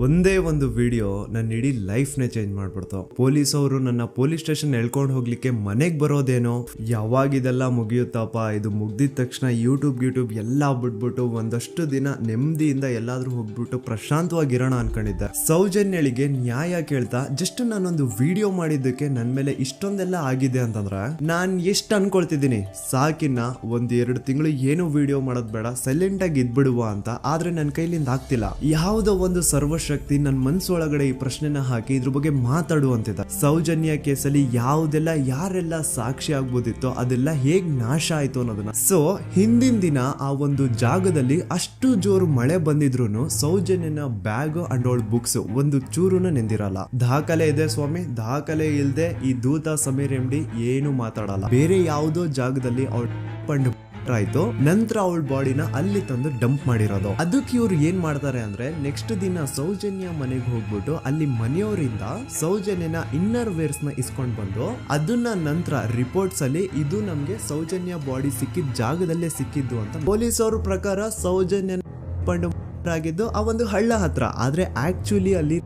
ಒಂದೇ ಒಂದು ವಿಡಿಯೋ ನನ್ನ ಇಡೀ ಲೈಫ್ನೇ ಚೇಂಜ್ ಮಾಡ್ಬಿಡ್ತು. ಪೊಲೀಸ್ ಅವರು ನನ್ನ ಪೊಲೀಸ್ ಸ್ಟೇಷನ್ ಎಳ್ಕೊಂಡು ಹೋಗ್ಲಿಕ್ಕೆ ಮನೆಗೆ ಬರೋದೇನೋ? ಯಾವಾಗ ಇದೆಲ್ಲ ಮುಗಿಯುತ್ತಪ್ಪ? ಇದು ಮುಗ್ದಿದ ತಕ್ಷಣ ಯೂಟ್ಯೂಬ್ ಯೂಟ್ಯೂಬ್ ಎಲ್ಲ ಬಿಟ್ಬಿಟ್ಟು ಒಂದಷ್ಟು ದಿನ ನೆಮ್ಮದಿಯಿಂದ ಎಲ್ಲಾದ್ರೂ ಹೋಗ್ಬಿಟ್ಟು ಪ್ರಶಾಂತವಾಗಿರೋಣ ಅನ್ಕೊಂಡಿದ್ದೆ. ಸೌಜನ್ಯಳಿಗೆ ನ್ಯಾಯ ಕೇಳ್ತಾ ಜಸ್ಟ್ ನಾನೊಂದು ವಿಡಿಯೋ ಮಾಡಿದ್ದಕ್ಕೆ ನನ್ನ ಮೇಲೆ ಇಷ್ಟೊಂದೆಲ್ಲ ಆಗಿದೆ ಅಂತಂದ್ರೆ, ನಾನ್ ಎಷ್ಟು ಅನ್ಕೊಳ್ತಿದ್ದೀನಿ. ಸಾಕಿನ್ನ ಒಂದ್ ಎರಡು ತಿಂಗಳು ಏನು ವಿಡಿಯೋ ಮಾಡೋದ್ ಬೇಡ ಸೈಲೆಂಟ್ ಆಗಿ ಇದ್ಬಿಡುವ ಅಂತ, ಆದ್ರೆ ನನ್ನ ಕೈಲಿಂದ ಆಗ್ತಿಲ್ಲ. ಯಾವುದೋ ಒಂದು ಸರ್ವಶಕ್ತಿ ನನ್ನ ಮನ್ಸೊಳಗಡೆ ಈ ಪ್ರಶ್ನೆನ ಹಾಕಿ ಇದ್ರ ಬಗ್ಗೆ ಮಾತಾಡುವಂತಿದ್ದ. ಸೌಜನ್ಯ ಕೇಸಲ್ಲಿ ಯಾವುದೆಲ್ಲ, ಯಾರೆಲ್ಲ ಸಾಕ್ಷಿ ಆಗ್ಬೋದಿತ್ತೋ ಅದೆಲ್ಲ ಹೇಗ್ ನಾಶ ಆಯ್ತು ಅನ್ನೋದನ್ನ. ಸೊ ಹಿಂದಿನ ದಿನ ಆ ಒಂದು ಜಾಗದಲ್ಲಿ ಅಷ್ಟು ಜೋರು ಮಳೆ ಬಂದಿದ್ರು ಸೌಜನ್ಯನ ಬ್ಯಾಗ್ ಅಂಡ್ ಅವಳ ಬುಕ್ಸ್ ಒಂದು ಚೂರುನ ನೆಂದಿರಲ್ಲ. ದಾಖಲೆ ಇದೆ ಸ್ವಾಮಿ, ದಾಖಲೆ ಇಲ್ದೆ ಈ ದೂತ ಸಮೀರ್ ಎಂಡಿ ಏನು ಮಾತಾಡಲ್ಲ. ಬೇರೆ ಯಾವುದೋ ಜಾಗದಲ್ಲಿ ಅವಳ ಪಂಡು ಆಯ್ತು. ನಂತರ ಅವಳ ಬಾಡಿನ ಅಲ್ಲಿ ತಂದು ಡಂಪ್ ಮಾಡಿರೋದು. ಅದಕ್ಕೆ ಇವ್ರು ಏನ್ ಮಾಡ್ತಾರೆ ಅಂದ್ರೆ ನೆಕ್ಸ್ಟ್ ದಿನ ಸೌಜನ್ಯ ಮನೆಗೆ ಹೋಗ್ಬಿಟ್ಟು ಅಲ್ಲಿ ಮನೆಯವರಿಂದ ಸೌಜನ್ಯನ ಇನ್ನರ್ ವೇರ್ಸ್ನ ಇಸ್ಕೊಂಡ್ ಬಂದು, ಅದನ್ನ ನಂತರ ರಿಪೋರ್ಟ್ಸ್ ಅಲ್ಲಿ ಇದು ನಮ್ಗೆ ಸೌಜನ್ಯ ಬಾಡಿ ಸಿಕ್ಕಿದ ಜಾಗದಲ್ಲೇ ಸಿಕ್ಕಿದ್ದು ಅಂತ ಪೊಲೀಸ್ ಅವ್ರ ಪ್ರಕಾರ ಸೌಜನ್ಯ ಆಗಿದ್ದು ಆ ಒಂದು ಹಳ್ಳ ಹತ್ರ. ಆದ್ರೆ ಆಕ್ಚುಲಿ ಅಲ್ಲಿ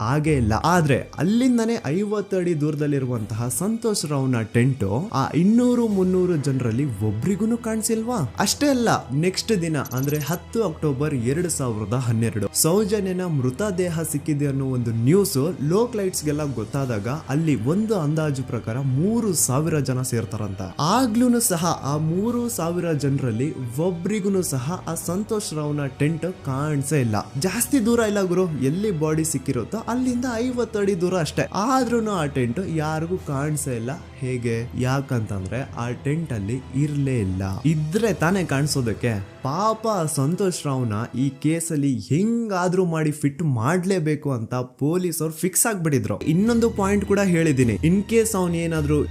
ಹಾಗೆ ಇಲ್ಲ. ಆದ್ರೆ ಅಲ್ಲಿಂದನೇ ಅಡಿ ದೂರದಲ್ಲಿರುವಂತಹ ಸಂತೋಷ್ ರಾವ್ನ ಟೆಂಟು ಆ ಇನ್ನೂರು ಮುನ್ನೂರು ಜನರಲ್ಲಿ ಒಬ್ರಿಗೂ ಕಾಣಿಸಿಲ್ವಾ? ಅಷ್ಟೇ ಅಲ್ಲ, ನೆಕ್ಸ್ಟ್ ದಿನ ಅಂದ್ರೆ ಹತ್ತು ಅಕ್ಟೋಬರ್ ಎರಡು ಸಾವಿರದ ಹನ್ನೆರಡು ಸೌಜನ್ಯನ ಮೃತದೇಹ ಸಿಕ್ಕಿದೆ ಅನ್ನೋ ಒಂದು ನ್ಯೂಸ್ ಲೋಕ್ ಲೈಟ್ಸ್ ಗೆಲ್ಲ ಗೊತ್ತಾದಾಗ ಅಲ್ಲಿ ಒಂದು ಅಂದಾಜು ಪ್ರಕಾರ ಮೂರು ಸಾವಿರ ಜನ ಸೇರ್ತಾರಂತ. ಆಗ್ಲೂ ಸಹ ಆ ಮೂರು ಸಾವಿರ ಜನರಲ್ಲಿ ಒಬ್ರಿಗೂ ಸಹ ಆ ಸಂತೋಷ್ ರಾವ್ನ ಟೆಂಟ್ ಕಾಣಿಸೇ ಇಲ್ಲ. ಜಾಸ್ತಿ ದೂರ ಇಲ್ಲ ಗುರು, ಎಲ್ಲಿ ಬಾಡಿ ಸಿಕ್ಕಿರುತ್ತೋ ಅಲ್ಲಿಂದ ಐವತ್ತು ಅಡಿ ದೂರ ಅಷ್ಟೇ. ಆದ್ರೂ ಆ ಟೆಂಟ್ ಯಾರಿಗೂ ಕಾಣಿಸೇ ಇಲ್ಲ. ಹೇಗೆ? ಯಾಕಂತಂದ್ರೆ ಆ ಟೆಂಟ್ ಅಲ್ಲಿ ಇರ್ಲೇ ಇಲ್ಲ. ಇದ್ರೆ ತಾನೇ ಕಾಣಿಸೋದಕ್ಕೆ. ಪಾಪ ಸಂತೋಷ್ ರಾವ್ನ ಈ ಕೇಸಲ್ಲಿ ಹೆಂಗಾದ್ರೂ ಮಾಡಿ ಫಿಟ್ ಮಾಡ್ಲೇಬೇಕು ಅಂತ ಪೊಲೀಸ್ ಅವ್ರು ಫಿಕ್ಸ್ ಆಗ್ಬಿಟ್ಟಿದ್ರು. ಇನ್ನೊಂದು ಪಾಯಿಂಟ್ ಕೂಡ ಹೇಳಿದೀನಿ ಇನ್ ಕೇಸ್ ಅವ್ನ ಏನಾದ್ರೂ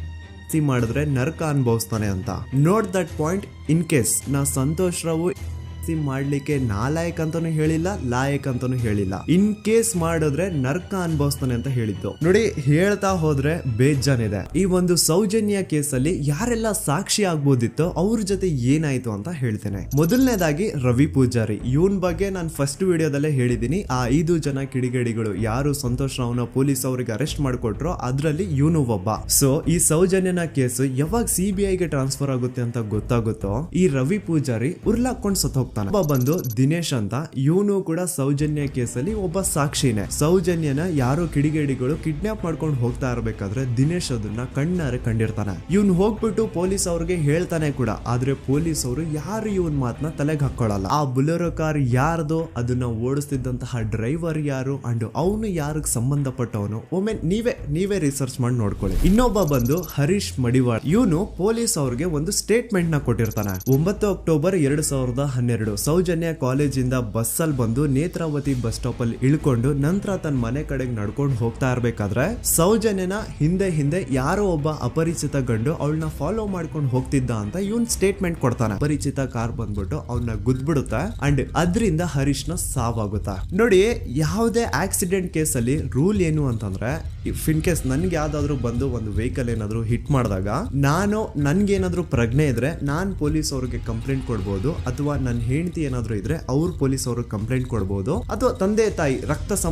ಮಾಡಿದ್ರೆ ನರಕ ಅನುಭವಿಸ್ತಾನೆ ಅಂತ. Note that point in case. ನಾ ಸಂತೋಷ್ ರಾವು ಸಿ ಮಾಡ್ಲಿಕ್ಕೆ ನಾಲಾಯಕ್ ಅಂತಾನು ಹೇಳಿಲ್ಲ, ಲಾಯಕ್ ಅಂತಾನು ಹೇಳಿಲ್ಲ. ಇನ್ ಕೇಸ್ ಮಾಡಿದ್ರೆ ನರ್ಕ ಅನ್ಭವಿಸ್ತಾನೆ ಅಂತ ಹೇಳಿದ್ದು. ನೋಡಿ, ಹೇಳ್ತಾ ಹೋದ್ರೆ ಬೇಜಾನಿದೆ. ಈ ಒಂದು ಸೌಜನ್ಯ ಕೇಸಲ್ಲಿ ಯಾರೆಲ್ಲ ಸಾಕ್ಷಿ ಆಗ್ಬೋದಿತ್ತು ಅವ್ರ ಜೊತೆ ಏನಾಯ್ತು ಅಂತ ಹೇಳ್ತೇನೆ. ಮೊದಲನೇದಾಗಿ ರವಿ ಪೂಜಾರಿ. ಇವನ್ ಬಗ್ಗೆ ನಾನು ಫಸ್ಟ್ ವಿಡಿಯೋದಲ್ಲೇ ಹೇಳಿದೀನಿ ಆ ಐದು ಜನ ಕಿಡಿಗೇಡಿಗಳು ಯಾರು ಸಂತೋಷ್ ರಾವ್ನ ಪೊಲೀಸ್ ಅವರಿಗೆ ಅರೆಸ್ಟ್ ಮಾಡ್ಕೊಟ್ರೋ ಅದ್ರಲ್ಲಿ ಇವನು ಒಬ್ಬ. ಸೊ ಈ ಸೌಜನ್ಯನ ಕೇಸ್ ಯಾವಾಗ ಸಿಬಿಐಗೆ ಟ್ರಾನ್ಸ್ಫರ್ ಆಗುತ್ತೆ ಅಂತ ಗೊತ್ತಾಗುತ್ತೋ, ಈ ರವಿ ಪೂಜಾರಿ ಉರ್ಲಾಕೊಂಡ್ ಸತ್ ಹೋಗ್ತಾನೆ ಒಬ್ಬ ಬಂದು ದಿನೇಶ್ ಅಂತ, ಇವನು ಕೂಡ ಸೌಜನ್ಯ ಕೇಸಲ್ಲಿ ಒಬ್ಬ ಸಾಕ್ಷಿನೇ. ಸೌಜನ್ಯನ ಯಾರು ಕಿಡಿಗೇಡಿಗಳು ಕಿಡ್ನಾಪ್ ಮಾಡ್ಕೊಂಡು ಹೋಗ್ತಾ ಇರ್ಬೇಕಾದ್ರೆ ದಿನೇಶ್ ಅದನ್ನ ಕಣ್ಣಾರೆ ಕಂಡಿರ್ತಾನೆ. ಇವ್ನು ಹೋಗ್ಬಿಟ್ಟು ಪೊಲೀಸ್ ಅವ್ರಿಗೆ ಹೇಳ್ತಾನೆ ಕೂಡ, ಆದ್ರೆ ಪೊಲೀಸ್ ಅವರು ಯಾರು ಇವನ್ ಮಾತನ್ನ ತಲೆಗೆ ಹಾಕೊಳ್ಳಲ್ಲ ಆ ಬುಲೆರೋ ಕಾರ್ ಯಾರ್ದೋ ಅದನ್ನ ಓಡಿಸ್ತಿದ್ದಂತಹ ಡ್ರೈವರ್ ಯಾರು ಅಂಡ್ ಅವನು ಯಾರಿಗೆ ಸಂಬಂಧಪಟ್ಟವನು, ಒಮ್ಮೆ ನೀವೇ ನೀವೇ ರಿಸರ್ಚ್ ಮಾಡಿ ನೋಡ್ಕೊಳ್ಳಿ. ಇನ್ನೊಬ್ಬ ಬಂದು ಹರೀಶ್ ಮಡಿವಾಳ್, ಇವನು ಪೊಲೀಸ್ ಅವ್ರಿಗೆ ಒಂದು ಸ್ಟೇಟ್ಮೆಂಟ್ನ ಕೊಟ್ಟಿರ್ತಾನೆ. ಒಂಬತ್ತು ಅಕ್ಟೋಬರ್ ಎರಡ್ ಸಾವಿರದ ಹನ್ನೆರಡು. ಸೌಜನ್ಯ ಕಾಲೇಜಿಂದ ಬಸ್ ಅಲ್ಲಿ ಬಂದು ನೇತ್ರಾವತಿ ಬಸ್ ಸ್ಟಾಪ್ ಅಲ್ಲಿ ಇಳ್ಕೊಂಡು ನಂತರ ತನ್ನ ಮನೆ ಕಡೆಗೆ ನಡ್ಕೊಂಡು ಹೋಗ್ತಾ ಇರ್ಬೇಕಾದ್ರೆ ಸೌಜನ್ಯನ ಹಿಂದೆ ಹಿಂದೆ ಯಾರೋ ಒಬ್ಬ ಅಪರಿಚಿತ ಗಂಡು ಅವಳನ್ನ ಫಾಲೋ ಮಾಡ್ಕೊಂಡು ಹೋಗ್ತಿದ್ದ ಅಂತ ಇವನ್ ಸ್ಟೇಟ್ಮೆಂಟ್ ಕೊಡ್ತಾನೆ. ಅಪರಿಚಿತ ಕಾರ್ ಬಂದ್ಬಿಟ್ಟು ಅವನ್ನ ಗುದ್ಬಿಡುತ್ತೆ ಅಂಡ್ ಅದರಿಂದ ಹರೀಶ್ನ ಸಾವಾಗುತ್ತೆ. ನೋಡಿ, ಯಾವುದೇ ಆಕ್ಸಿಡೆಂಟ್ ಕೇಸ್ ಅಲ್ಲಿ ರೂಲ್ ಏನು ಅಂತಂದ್ರೆ ಇಫ್ ಇನ್ ಕೇಸ್ ನನ್ಗೆ ಯಾವ್ದಾದ್ರು ಬಂದು ಒಂದು ವೆಹಿಕಲ್ ಏನಾದ್ರು ಹಿಟ್ ಮಾಡಿದಾಗ, ನಾನು ನನ್ಗೇನಾದ್ರೂ ಪ್ರಜ್ಞೆ ಇದ್ರೆ ನಾನ್ ಪೊಲೀಸ್ ಅವ್ರಿಗೆ ಕಂಪ್ಲೇಂಟ್ ಕೊಡ್ಬೋದು, ಅಥವಾ ನನ್ನ ಹೆಂಡತಿ ಏನಾದ್ರು ಇದ್ರೆ ಅವ್ರು ಪೊಲೀಸ್ ಅವರು ಕಂಪ್ಲೇಂಟ್ ಕೊಡ್ಬೋದು. ಅಥವಾ ತಂದೆ ತಾಯಿ ರಕ್ತ